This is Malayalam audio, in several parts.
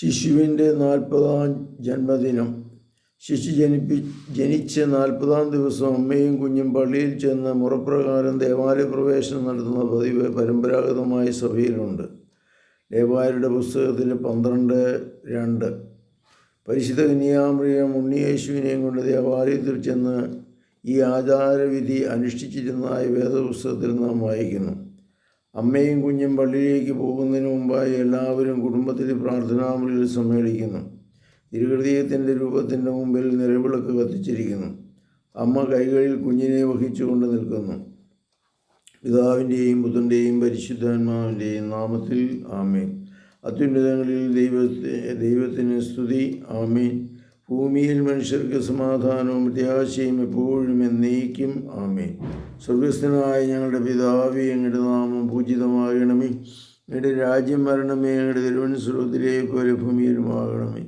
ശിശുവിന്റെ നാൽപ്പതാം ജന്മദിനം. ശിശു ജനിപ്പി ജനിച്ച് നാൽപ്പതാം ദിവസം അമ്മയും കുഞ്ഞും പള്ളിയിൽ ചെന്ന് മുറപ്രകാരം ദേവാലയ പ്രവേശനം നടത്തുന്ന പതിവ് പരമ്പരാഗതമായി സഭയിലുണ്ട്. ദേവാലയുടെ പുസ്തകത്തിൽ പന്ത്രണ്ട് രണ്ട്. പരിശുദ്ധ കന്യാമറിയം ഉണ്ണിയേശുവിനെയും കൊണ്ട് ദേവാലയത്തിൽ ചെന്ന് ഈ ആചാരവിധി അനുഷ്ഠിച്ചിരുന്നതായി വേദപുസ്തകത്തിൽ നാം വായിക്കുന്നു. അമ്മയും കുഞ്ഞും പള്ളിയിലേക്ക് പോകുന്നതിന് മുമ്പായി എല്ലാവരും കുടുംബത്തിലെ പ്രാർത്ഥനാമുറിയിൽ സമ്മേളിക്കുന്നു. തിരുഹൃദയത്തിന്റെ രൂപത്തിന്റെ മുമ്പിൽ നിലവിളക്ക് കത്തിച്ചിരിക്കുന്നു. അമ്മ കൈകളിൽ കുഞ്ഞിനെ വഹിച്ചുകൊണ്ട് നിൽക്കുന്നു. പിതാവിന്റെയും പുത്രന്റെയും പരിശുദ്ധാത്മാവിന്റെയും നാമത്തിൽ ആമേൻ. അത്യുന്നതങ്ങളിൽ ദൈവത്തെ ദൈവത്തിന് സ്തുതി. ആമേൻ. ഭൂമിയിൽ മനുഷ്യർക്ക് സമാധാനവും പ്രത്യാശയും എപ്പോഴും എന്നേക്കും. ആമേ സ്വർഗസ്ഥനായ ഞങ്ങളുടെ പിതാവി അങ്ങയുടെ നാമം പൂജിതമാകണമേ. അങ്ങയുടെ രാജ്യം വരണമേ അങ്ങയുടെ തിരുവനന്തപുരത്തിലേക്ക് പോലെ ഭൂമിയിലുമാകണമേ.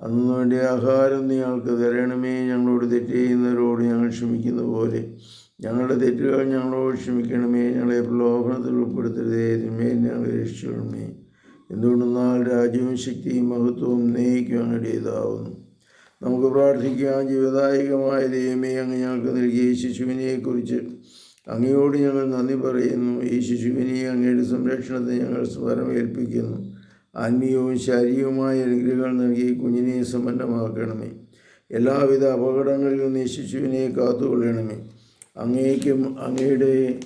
അന്ന് വേണ്ട ആഹാരം ഞങ്ങൾക്ക് തരണമേ. ഞങ്ങളോട് തെറ്റ് ചെയ്യുന്നവരോട് ഞങ്ങൾ ക്ഷമിക്കുന്ന പോലെ ഞങ്ങളുടെ തെറ്റുകൾ ഞങ്ങളോട് ക്ഷമിക്കണമേ. ഞങ്ങളെ പ്രലോഭനത്തിൽ ഉൾപ്പെടുത്തരുതേ. തിന്മേൽ ഞങ്ങളെ രക്ഷിക്കണമേ. എന്തുകൊണ്ടെന്നാൽ രാജ്യവും ശക്തിയും മഹത്വവും അങ്ങടേതാവുന്നു നമുക്ക് പ്രാർത്ഥിക്കാം. ജീവദായകമായ ദൈവമേ അങ്ങ് ഞങ്ങൾക്ക് നൽകിയ ഈ ശിശുവിനെക്കുറിച്ച് അങ്ങയോട് ഞങ്ങൾ നന്ദി പറയുന്നു. ഈ ശിശുവിനെ അങ്ങയുടെ സംരക്ഷണത്തെ ഞങ്ങൾ സ്വരമേൽപ്പിക്കുന്നു. ആത്മീയവും ശാരീരികവുമായ അനുഗ്രഹങ്ങൾ നൽകി കുഞ്ഞിനെ സമ്പന്നമാക്കണമേ. എല്ലാവിധ അപകടങ്ങളിൽ നിന്ന് ശിശുവിനെ കാത്തുകൊള്ളണമേ. അങ്ങേക്കും അങ്ങയുടെ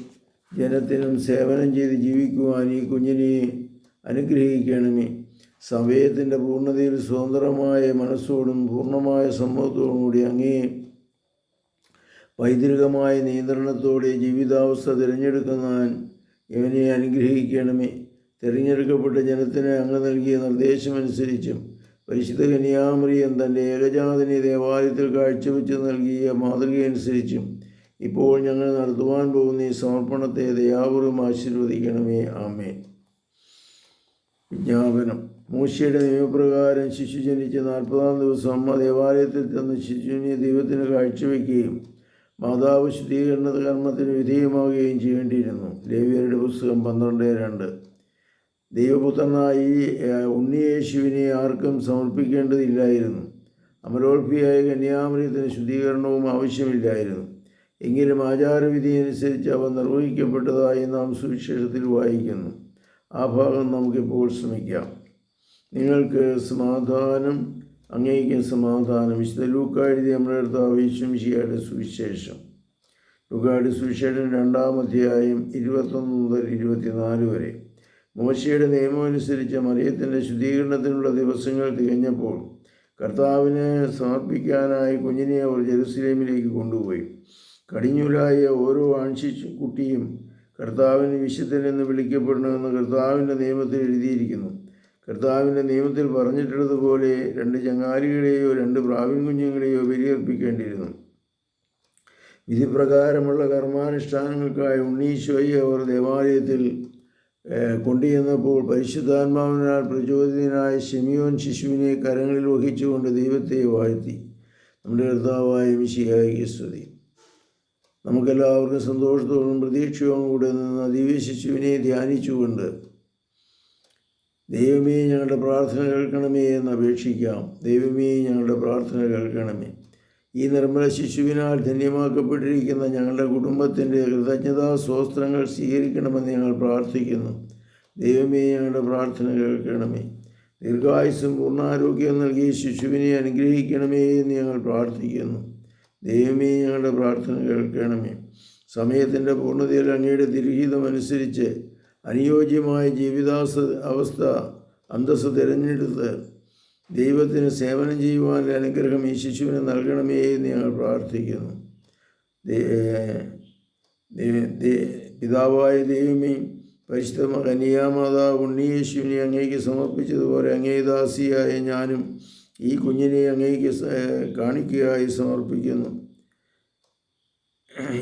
ജനത്തിനും സേവനം ചെയ്ത് ജീവിക്കുവാൻ ഈ കുഞ്ഞിനെ അനുഗ്രഹിക്കണമേ. സമയത്തിന്റെ പൂർണതയിൽ സ്വതന്ത്രമായ മനസ്സോടും പൂർണമായ സമ്മതത്തോടും കൂടി അങ്ങേ പൈതൃകമായ നിയന്ത്രണത്തോടെ ജീവിതാവസ്ഥ തിരഞ്ഞെടുക്കുന്നാൻ ഇവനെ അനുഗ്രഹിക്കണമേ. തിരഞ്ഞെടുക്കപ്പെട്ട ജനത്തിന് അങ്ങ് നൽകിയ നിർദ്ദേശമനുസരിച്ചും പരിശുദ്ധ കന്യാമറിയം തന്റെ ഏകജാതനെ ദേവാലയത്തിൽ കാഴ്ചവെച്ച് നൽകിയ മാതൃകയനുസരിച്ചും ഇപ്പോൾ ഞങ്ങൾ നടത്തുവാൻ പോകുന്ന ഈ സമർപ്പണത്തെ ദയാപൂർവം ആശീർവദിക്കണമേ. ആമേ വിജ്ഞാപനം. മൂശയുടെ നിയമപ്രകാരം ശിശു ജനിച്ച് നാൽപ്പതാം ദിവസം അമ്മ ദേവാലയത്തിൽ ചെന്ന് ശിശുവിനെ ദൈവത്തിന് കാഴ്ചവെക്കുകയും മാതാവ് ശുദ്ധീകരണ കർമ്മത്തിന് വിധേയമാവുകയും ചെയ്യേണ്ടിയിരുന്നു. ലേവിയരുടെ പുസ്തകം പന്ത്രണ്ട് രണ്ട്. ദൈവപുത്രനായി ഉണ്ണിയേശുവിനെ ആർക്കും സമർപ്പിക്കേണ്ടതില്ലായിരുന്നു. അമരോൾഫിയായ കന്യാമൃതത്തിന് ശുദ്ധീകരണവും ആവശ്യമില്ലായിരുന്നു. എങ്കിലും ആചാരവിധി അനുസരിച്ച് അവ നിർവഹിക്കപ്പെട്ടതായി നാം സുവിശേഷത്തിൽ വായിക്കുന്നു. ആ ഭാഗം നമുക്കിപ്പോൾ ശ്രമിക്കാം. നിങ്ങൾക്ക് സമാധാനം അങ്ങേക്ക് സമാധാനം. വിശുദ്ധ ലൂക്ക എഴുതി നമ്മുടെ ആവശ്യം യേശുമിശിയുടെ സുവിശേഷം. ലൂക്കായുടെ സുവിശേഷം രണ്ടാം അധ്യായം ഇരുപത്തൊന്ന് മുതൽ ഇരുപത്തിനാല് വരെ. മോശയുടെ നിയമം അനുസരിച്ച് മറിയത്തിന്റെ ശുദ്ധീകരണത്തിനുള്ള ദിവസങ്ങൾ തികഞ്ഞപ്പോൾ കർത്താവിനെ സമർപ്പിക്കാനായി കുഞ്ഞിനെ അവർ ജെറുസലേമിലേക്ക് കൊണ്ടുപോയി. കടിഞ്ഞൂലായ ഓരോ ആൺശിശു കുട്ടിയും കർത്താവിന് വിശുദ്ധനെന്ന് വിളിക്കപ്പെടണമെന്ന് കർത്താവിന്റെ നിയമത്തിൽ എഴുതിയിരിക്കുന്നു. കർത്താവിന്റെ നിയമത്തിൽ പറഞ്ഞിട്ടുള്ളതുപോലെ രണ്ട് ചങ്ങാലികളെയോ രണ്ട് പ്രാവിൻ കുഞ്ഞുങ്ങളെയോ ബലിയർപ്പിക്കേണ്ടിയിരുന്നു വിധിപ്രകാരമുള്ള കർമാനുഷ്ഠാനങ്ങൾക്കായി ഉണ്ണീശോയെ അവർ ദേവാലയത്തിൽ കൊണ്ടുചെന്നപ്പോൾ പരിശുദ്ധാത്മാവിനാൽ പ്രചോദിതനായ ഷെമിയോൻ ശിശുവിനെ കരങ്ങളിൽ വഹിച്ചുകൊണ്ട് ദൈവത്തെ വാഴ്ത്തി. നമ്മുടെ കർത്താവായ മിശിയായി സ്തുതി. നമുക്കെല്ലാവർക്കും സന്തോഷത്തോടും പ്രതീക്ഷയോടും കൂടെ നിന്ന് ദിവ്യ ശിശുവിനെ ധ്യാനിച്ചുകൊണ്ട് ദൈവമേ ഞങ്ങളുടെ പ്രാർത്ഥന കേൾക്കണമേ എന്ന് അപേക്ഷിക്കാം. ദൈവമേ ഞങ്ങളുടെ പ്രാർത്ഥന കേൾക്കണമേ. ഈ നിർമ്മല ശിശുവിനാൽ ധന്യമാക്കപ്പെട്ടിരിക്കുന്ന ഞങ്ങളുടെ കുടുംബത്തിന്റെ കൃതജ്ഞതാ സ്വസ്ത്രങ്ങൾ സ്വീകരിക്കണമെന്ന് ഞങ്ങൾ പ്രാർത്ഥിക്കുന്നു. ദൈവമേ ഞങ്ങളുടെ പ്രാർത്ഥന കേൾക്കണമേ. ദീർഘായുസും പൂർണാരോഗ്യം നൽകി ശിശുവിനെ അനുഗ്രഹിക്കണമേ എന്ന് ഞങ്ങൾ പ്രാർത്ഥിക്കുന്നു. ദൈവമേ ഞങ്ങളുടെ പ്രാർത്ഥന കേൾക്കണമേ. സമയത്തിന്റെ പൂർണതയിൽ അങ്ങയുടെ തിരുഹിതമനുസരിച്ച് അനുയോജ്യമായ ജീവിതാസ അവസ്ഥ അന്തസ് തിരഞ്ഞെടുത്ത് ദൈവത്തിന് സേവനം ചെയ്യുവാനുള്ള അനുഗ്രഹം ഈ ശിശുവിന് നൽകണമേ എന്ന് ഞങ്ങൾ പ്രാർത്ഥിക്കുന്നു. പിതാവായ ദൈവമേ പരിശുദ്ധ കന്യാമാതാവ് ഉണ്ണിയേശുവിനെ അങ്ങേക്ക് സമർപ്പിച്ചതുപോലെ അങ്ങേദാസിയായ ഞാനും ഈ കുഞ്ഞിനെ അങ്ങേക്ക് കാണിക്കുകയായി സമർപ്പിക്കുന്നു.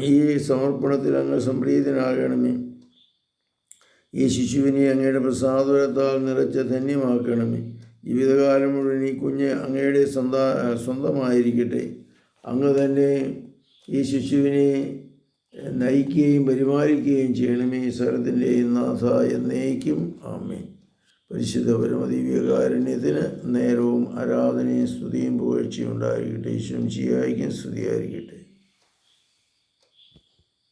ഈ സമർപ്പണത്തിൽ അങ്ങ് സംപ്രീതനാകണമേ. ഈ ശിശുവിനെ അങ്ങയുടെ പ്രസാദത്താൽ നിറച്ച് ധന്യമാക്കണമേ. ജീവിതകാലം മുഴുവൻ ഈ കുഞ്ഞ് അങ്ങയുടെ സ്വന്ത സ്വന്തമായിരിക്കട്ടെ. അങ്ങ് തന്നെ ഈ ശിശുവിനെ നയിക്കുകയും പരിപാലിക്കുകയും ചെയ്യണമേ. സ്വരത്തിന്റെ നാഥ എന്നേക്കും. ആമേ പരിശുദ്ധ പരമദിവ്യകാരുണ്യത്തിന് നേരവും ആരാധനയും സ്തുതിയും പുകഴ്ചയും ഉണ്ടായിരിക്കട്ടെ. ഈശ്വരം ചെയ്യായിരിക്കും സ്തുതിയായിരിക്കട്ടെ.